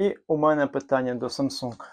І у мене питання до Samsung.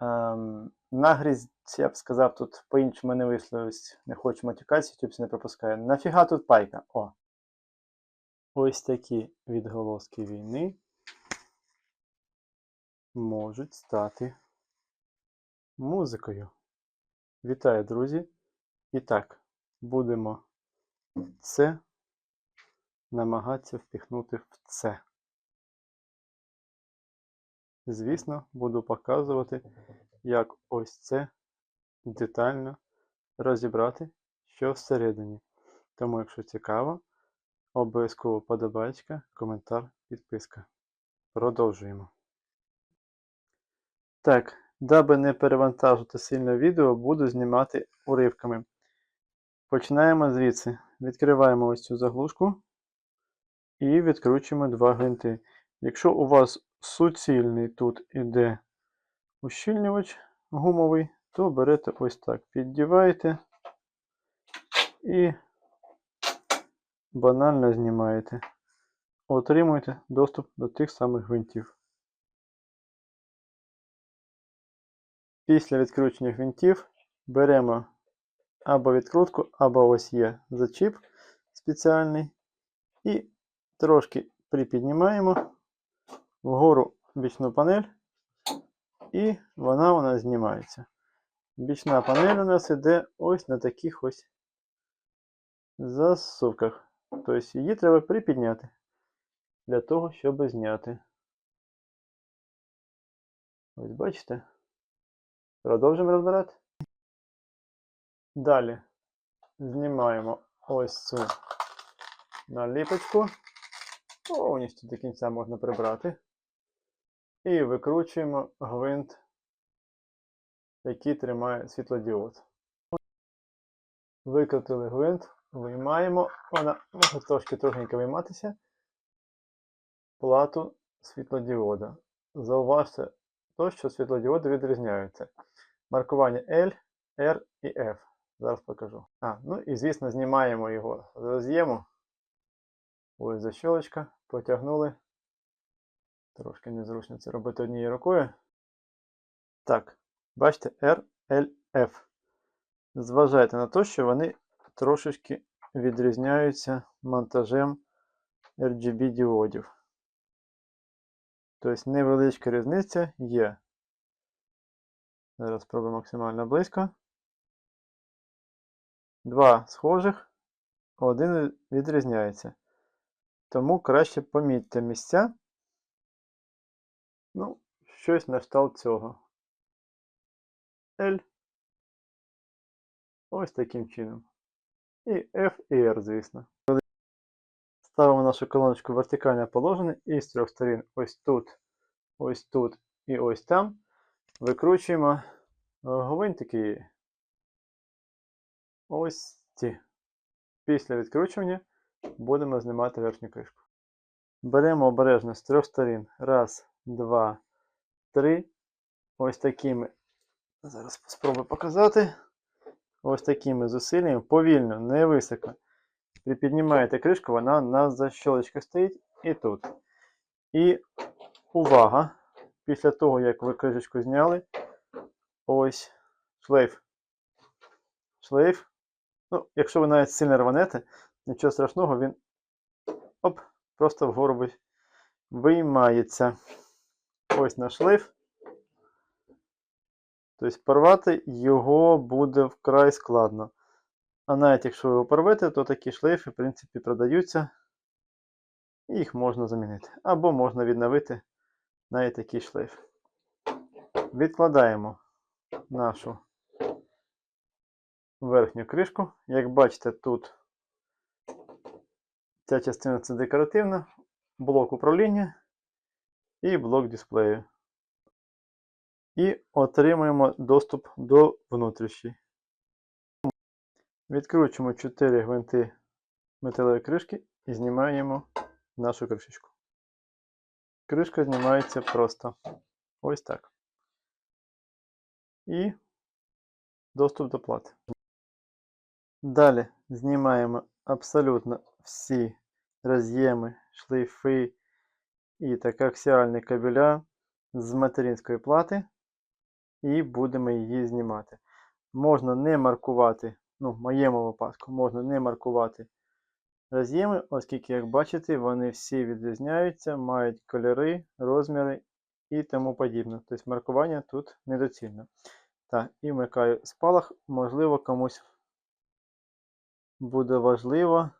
Ем, нагрізь, я б сказав, тут по-іншому не висловився, не хочу матюкатися, YouTube не пропускає. Нафіга тут пайка? О. Ось такі відголоски війни можуть стати музикою. Вітаю, друзі! І так, будемо це намагатися впіхнути в це. Звісно, буду показувати, як ось це детально розібрати, що всередині. Тому, якщо цікаво, обов'язково подобайка, коментар, підписка. Продовжуємо. Так, даби не перевантажити сильно відео, буду знімати уривками. Починаємо звідси. Відкриваємо ось цю заглушку і відкручуємо два гвинти. Якщо у вас суцільний тут іде ущільнювач гумовий, то берете ось так, піддіваєте і банально знімаєте. Отримуєте доступ до тих самих гвинтів. Після відкручення гвинтів беремо або відкрутку, або ось є зачіп спеціальний. І трошки припіднімаємо вгору бічну панель, і вона у нас знімається. Бічна панель у нас іде ось на таких ось засувках. Тобто її треба припідняти для того, щоб зняти. Ось бачите? Продовжимо розбирати. Далі знімаємо ось цю наліпочку. Повністю до кінця можна прибрати. І викручуємо гвинт, який тримає світлодіод. Викрутили гвинт, виймаємо, вона може трошки трохенько вийматися. Плату світлодіода. Зауважте то, що світлодіоди відрізняються. Маркування L, R і F. Зараз покажу. А, ну і звісно, знімаємо його з роз'єму. Ось защолочка, потягнули. Трошки незручно це робити однією рукою. Так, бачите, R, L, F. Зважайте на те, що вони трошечки відрізняються монтажем RGB діодів. Тобто невеличка різниця є. Зараз спробую максимально близько. Два схожих, один відрізняється. Тому краще помітьте місця. Ну, щось на кшталт цього. L. Ось таким чином. І F і R, звісно. Ставимо нашу колоночку в вертикальне положення і з трьох сторін ось тут, ось тут і ось там. Викручуємо гвинтики. Ось ці. Після відкручування будемо знімати верхню кришку. Беремо обережно з трьох сторін. Раз, два, три. Ось такими. Зараз спробую показати. Ось такими зусиллями. Повільно, не високо. Припіднімаєте кришку, вона на защолочках стоїть і тут. І увага! Після того, як ви кришечку зняли, ось шлейф. Шлейф. Ну, якщо ви навіть сильно рванете, нічого страшного, він оп, просто вгору виймається. Ось наш шлейф. Тобто порвати його буде вкрай складно. А навіть якщо його порвете, то такі шлейфи, в принципі, продаються. І їх можна замінити. Або можна відновити навіть такий шлейф. Відкладаємо нашу верхню кришку. Як бачите, тут ця частина це декоративна, блок управління і блок дисплею. І отримуємо доступ до внутрішньої. Відкручуємо 4 гвинти металевої кришки і знімаємо нашу кришечку. Кришка знімається просто ось так. І доступ до плати. Далі знімаємо абсолютно всі роз'єми, шлейфи і так аксіальні кабеля. з материнської плати і будемо її знімати. Можна не маркувати, ну, в моєму випадку, можна не маркувати роз'єми, оскільки, як бачите, вони всі відрізняються, мають кольори, розміри і тому подібне. Тобто маркування тут недоцільно. Так, і вмикаю спалах. Можливо, комусь буде важливо.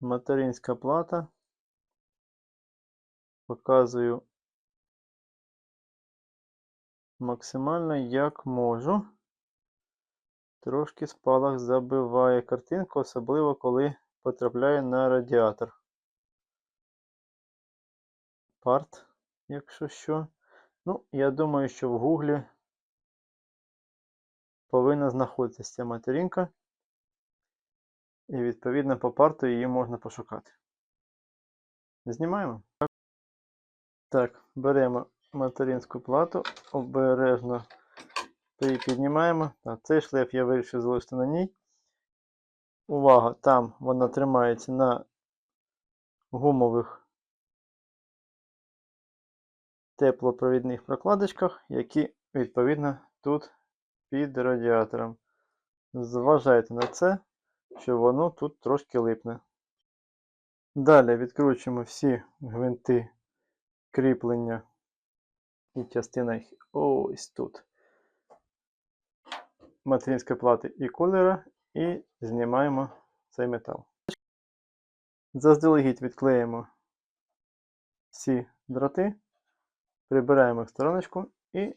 Материнська плата. Показую максимально як можу. Трошки спалах забиває картинку, особливо коли потрапляє на радіатор. Парт, якщо що. Ну, я думаю, що в Гуглі повинна знаходитися ця материнка. І відповідно по парту її можна пошукати. Знімаємо. Так, беремо материнську плату, обережно піднімаємо. Так, цей шлейф я вирішив залишити на ній. Увага, там вона тримається на гумових теплопровідних прокладочках, які відповідно тут під радіатором. Зважайте на це, що воно тут трошки липне. Далі відкручуємо всі гвинти кріплення і частина їх ось тут. Материнської плати і кулера, і знімаємо цей метал. Заздалегідь відклеїмо всі дроти, прибираємо в стороночку і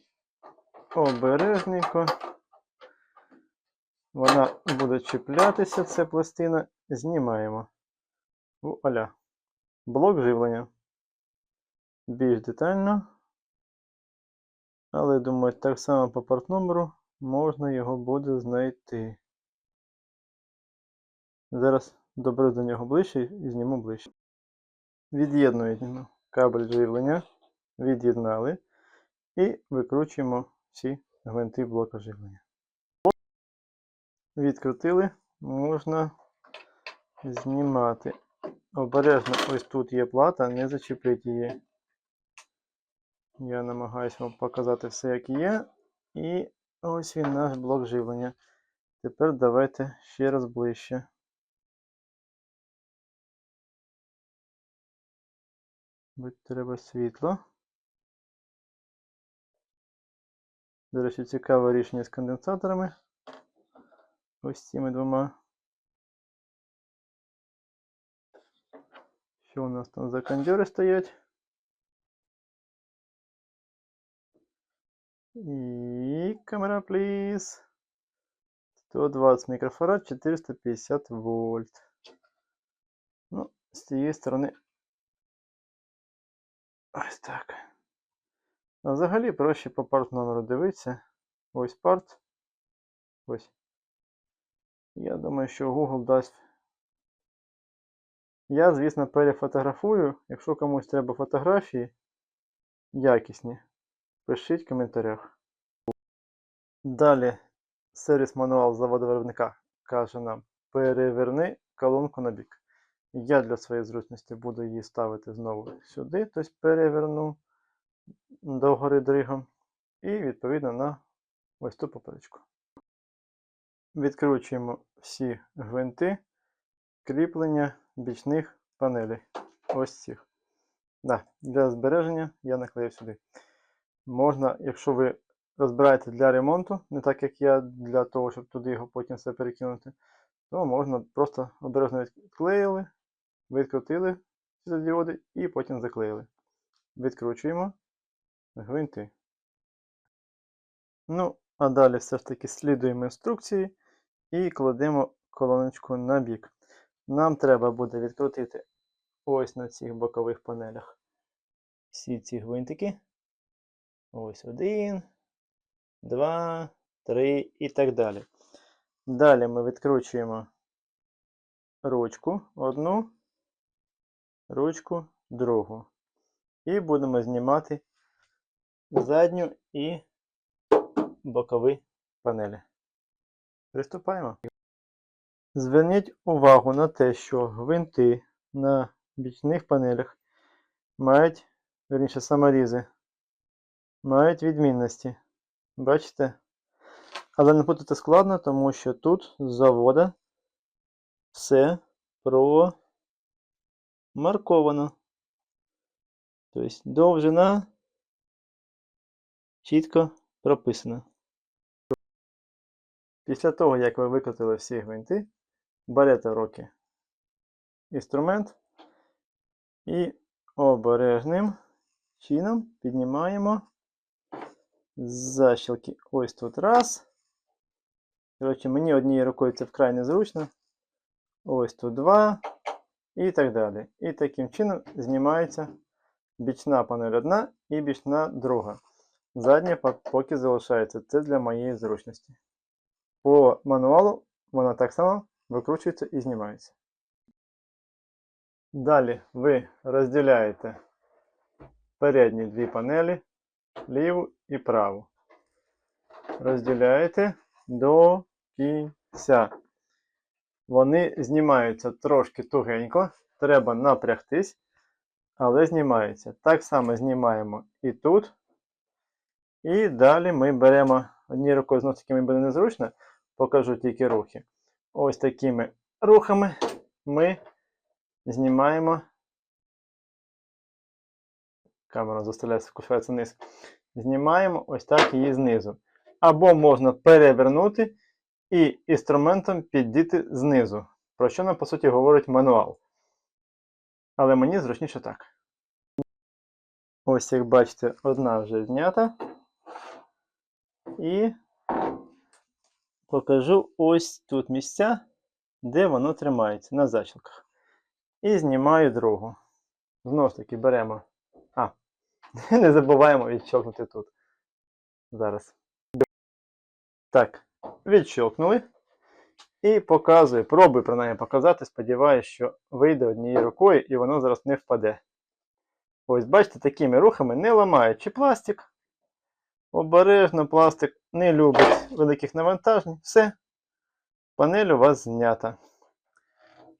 обережненько вона буде чіплятися, ця пластина, знімаємо. Вуаля. Блок живлення. Більш детально. Але думаю, так само по партномеру можна його буде знайти. Зараз доберусь до нього ближче і зніму ближче. Від'єднуємо кабель живлення, від'єднали і викручуємо всі гвинти блока живлення. Відкрутили, можна знімати. Обережно ось тут є плата, не зачепліть її. Я намагаюся вам показати все, як є. І ось він наш блок живлення. Тепер давайте ще раз ближче. Будь треба світло. До речі, цікаве рішення з конденсаторами. Ось цими двома. Що у нас там за кондьори стоять? І камера, пліз. 120 мікрофарад, 450 вольт. Ну, з цієї сторони. Ось так. А взагалі проще по парт номеру дивитися. Ось парт. Ось. Я думаю, що Google дасть. Я, звісно, перефотографую. Якщо комусь треба фотографії якісні, пишіть в коментарях. Далі сервіс мануал заводу виробника каже нам: переверни колонку на бік. Я для своєї зручності буду її ставити знову сюди, тобто переверну догори дригом. І відповідно на ось ту поперечку. Відкручуємо всі гвинти кріплення бічних панелей. Ось цих. Да, Для збереження я наклеїв сюди. Можна, якщо ви розбираєте для ремонту, не так як я, для того, щоб туди його потім все перекинути, то можна просто обережно відклеїли, відкрутили ці світлодіоди і потім заклеїли. Відкручуємо гвинти. Ну, а далі все ж таки слідуємо інструкції і кладемо колоночку на бік. Нам треба буде відкрутити ось на цих бокових панелях всі ці гвинтики. Ось один, два, три і так далі. Далі ми відкручуємо ручку одну, ручку другу. І будемо знімати задню і бокові панелі. Приступаємо. Зверніть увагу на те, що гвинти на бічних панелях мають, верніше, саморізи, мають відмінності. Бачите? Але не путати складно, тому що тут з завода все промарковано. Тобто довжина чітко прописана. Після того, як ви викрутили всі гвинти, берете в руки інструмент і обережним чином піднімаємо защілки. Ось тут раз. Коротше, мені однією рукою це вкрай незручно. Ось тут два. І так далі. І таким чином знімається бічна панель одна і бічна друга. Задня поки залишається. Це для моєї зручності. По мануалу вона так само викручується і знімається. Далі ви розділяєте передні дві панелі, ліву і праву. Розділяєте до кінця. Вони знімаються трошки тугенько, треба напрягтись, але знімаються. Так само знімаємо і тут. І далі ми беремо однією рукою, знову таки мені буде незручно, покажу тільки рухи. Ось такими рухами ми знімаємо. Камера заставляється фокусуватися вниз. Знімаємо ось так її знизу. Або можна перевернути і інструментом піддіти знизу. Про що нам, по суті, говорить мануал. Але мені зручніше так. Ось, як бачите, одна вже знята. І покажу ось тут місця, де воно тримається на защілках. І знімаю другу. Знову ж таки беремо. А, не забуваємо відщелкнути тут. Зараз. Так, відщелкнули. І показую, пробую принаймні показати. Сподіваюсь, що вийде однією рукою і воно зараз не впаде. Ось, бачите, такими рухами не ламаючи пластик. Обережно пластик не любить великих навантажень. Все. Панель у вас знята.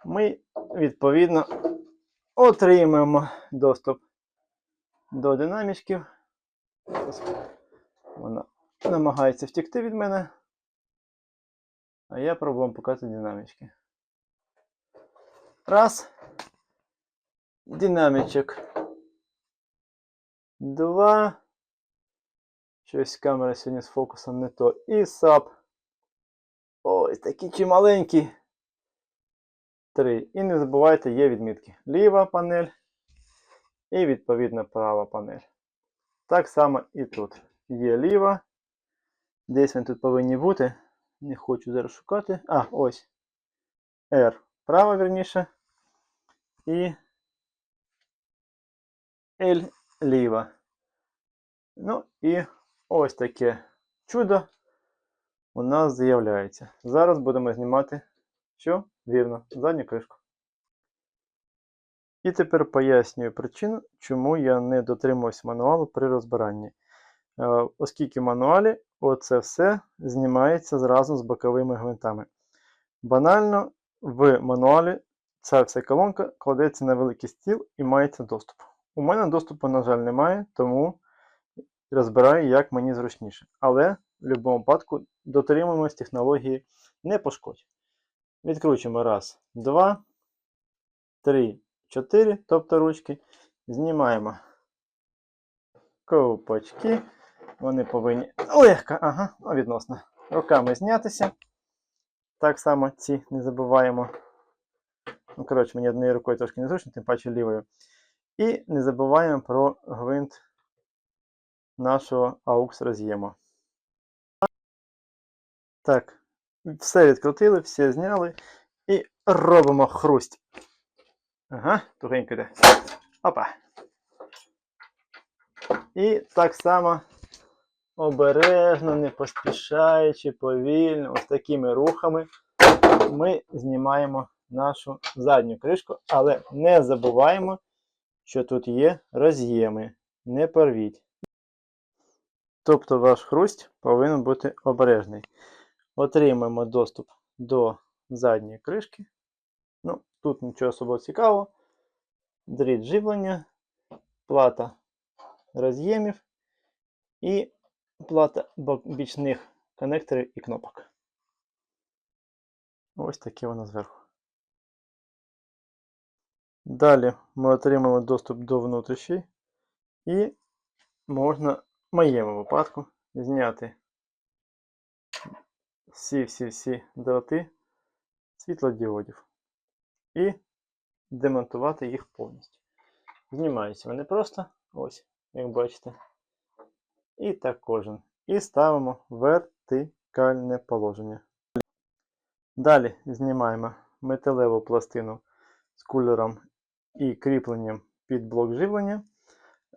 Ми, відповідно, отримаємо доступ до динамічків. Вона намагається втікти від мене. А я пробую вам показати динамічки. Раз. Динамічок. Два. Щось камера сьогодні з фокусом не то. І сап. Ось такі чималенькі. Три. І не забувайте, є відмітки. Ліва панель і відповідно права панель. Так само і тут. Є ліва. Десь вони тут повинні бути. Не хочу зараз шукати. А, ось. R. Права, верніше. І L ліва. Ну і ось таке чудо у нас з'являється. Зараз будемо знімати, що вірно, задню кришку. І тепер пояснюю причину, чому я не дотримуюсь мануалу при розбиранні. Е, Оскільки в мануалі оце все знімається зразу з боковими гвинтами. Банально в мануалі ця вся колонка кладеться на великий стіл і мається доступ. У мене доступу, на жаль, немає, тому розбираю, як мені зручніше. Але в будь-якому випадку дотримуємось технології не пошкодь. Відкручуємо раз, два, три, чотири, тобто ручки. Знімаємо ковпачки. Вони повинні легко, ага, ну, відносно. Руками знятися. Так само ці не забуваємо. Ну, коротше, мені однією рукою трошки незручно, тим паче лівою. І не забуваємо про гвинт нашого AUX роз'єму. Так, все відкрутили, все зняли. І робимо хрусть. Ага, тугенько йде. Опа. І так само обережно, не поспішаючи, повільно, ось такими рухами ми знімаємо нашу задню кришку, але не забуваємо, що тут є роз'єми. Не порвіть. Тобто ваш хрусть повинен бути обережний. Отримаємо доступ до задньої кришки. Ну, тут нічого особливо цікавого. дріт живлення, плата роз'ємів і плата бічних коннекторів і кнопок. Ось таке воно зверху. Далі ми отримали доступ до внутрішньої і можна в моєму випадку зняти всі-всі-всі дроти світлодіодів і демонтувати їх повністю. Знімаються вони просто, ось, як бачите. І так кожен. І ставимо вертикальне положення. Далі знімаємо металеву пластину з кулером і кріпленням під блок живлення.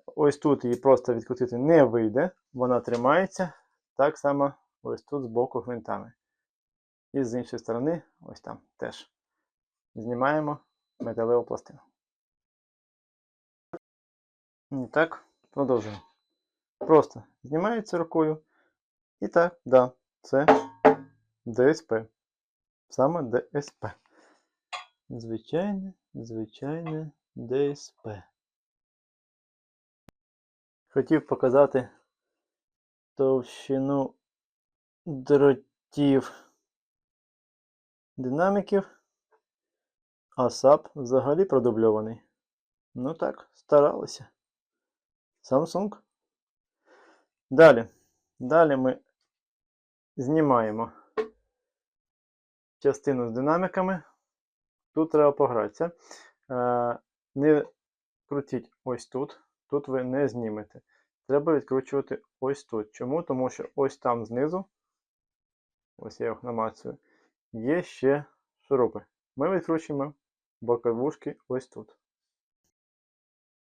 Ось тут її просто відкрутити не вийде, вона тримається так само ось тут з боку гвинтами. І з іншої сторони, ось там теж. Знімаємо металеву пластину. І так, продовжуємо. Просто знімається рукою. І так, да, це ДСП. Саме ДСП. Звичайне, звичайне ДСП. Хотів показати товщину дротів динаміків, а САП взагалі продубльований. Ну так, старалися. Samsung. Далі. Далі ми знімаємо частину з динаміками. Тут треба погратися. Е, Не крутіть ось тут. Тут ви не знімете. Треба відкручувати ось тут. Чому? Тому що ось там знизу, ось я їх намацую, є ще шурупи. Ми відкручуємо боковушки ось тут.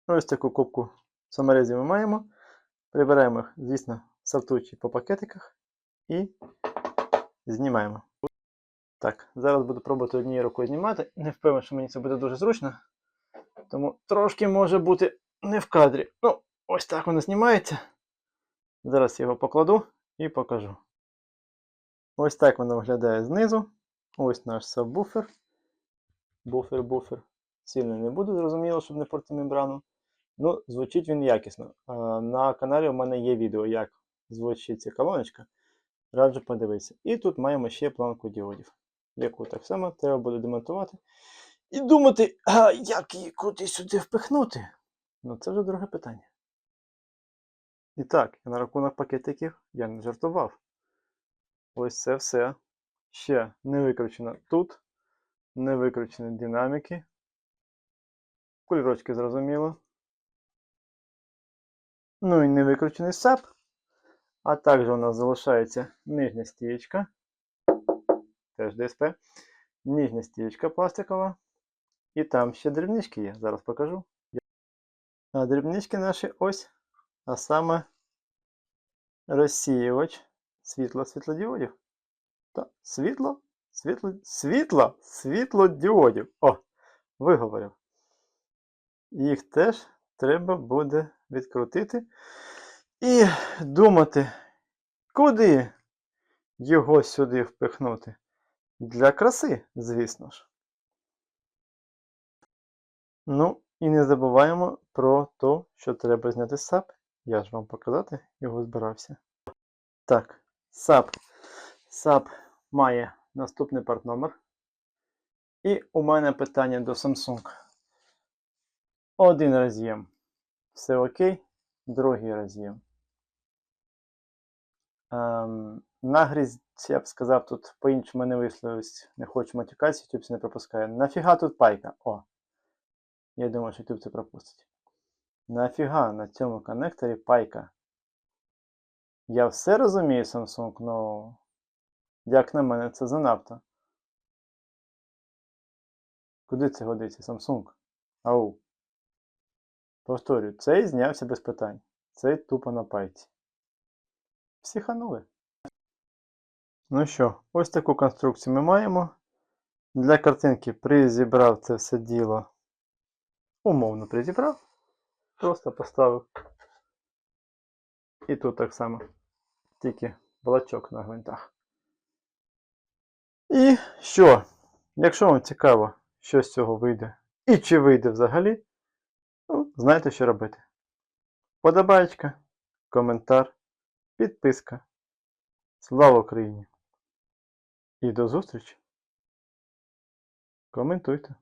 Ось таку кубку саморезів ми маємо. Прибираємо їх, звісно, савтучі по пакетиках і знімаємо. Так, зараз буду пробувати однією рукою знімати. Не впевнений, що мені це буде дуже зручно. Тому трошки може бути не в кадрі. Ну, ось так воно знімається. Зараз його покладу і покажу. Ось так воно виглядає знизу. Ось наш сабвуфер. Буфер, буфер. Сильно не буду, зрозуміло, щоб не портити мембрану. Ну, звучить він якісно. На каналі у мене є відео, як звучить ця колоночка. Раджу подивитися. І тут маємо ще планку діодів, яку так само треба буде демонтувати. І думати, як її кудись сюди впихнути? Ну, це вже друге питання. І так, на рахунок пакетиків я не жартував. Ось це все. Ще не викручено тут, не викручені динаміки. Кольорочки зрозуміло. Ну і не викручений сап. А також у нас залишається нижня стієчка. Теж ДСП. Нижня стієчка пластикова. І там ще дрібнички є. Зараз покажу. Дрібнички наші ось. А саме розсіювач світла світлодіодів. Та, світло, світло, світло, світлодіодів. О, виговорив. Їх теж треба буде відкрутити і думати, куди його сюди впихнути. Для краси, звісно ж. Ну, і не забуваємо про те, що треба зняти САП. Я ж вам показати його збирався. Так, САП. САП має наступний партномер. І у мене питання до Samsung. Один роз'єм. Все окей. Другий роз'єм. Ем, нагрізь, я б сказав, тут по-іншому не висловився. Не хочу матюкатися, YouTube це не пропускає. Нафіга тут пайка? О. Я думаю, що YouTube це пропустить. Нафіга на цьому коннекторі пайка? Я все розумію, Samsung, ну. Як на мене, це занадто. Куди це годиться, Samsung? Ау. Повторюю, цей знявся без питань. Цей тупо на пайці. Психанули. Ну що, ось таку конструкцію ми маємо. Для картинки призібрав це все діло. Умовно призібрав. Просто поставив. І тут так само. Тільки блачок на гвинтах. І що? Якщо вам цікаво, що з цього вийде, і чи вийде взагалі, знаєте, що робити. Подобаєчка, коментар, підписка. Слава Україні! І до зустрічі! Коментуйте.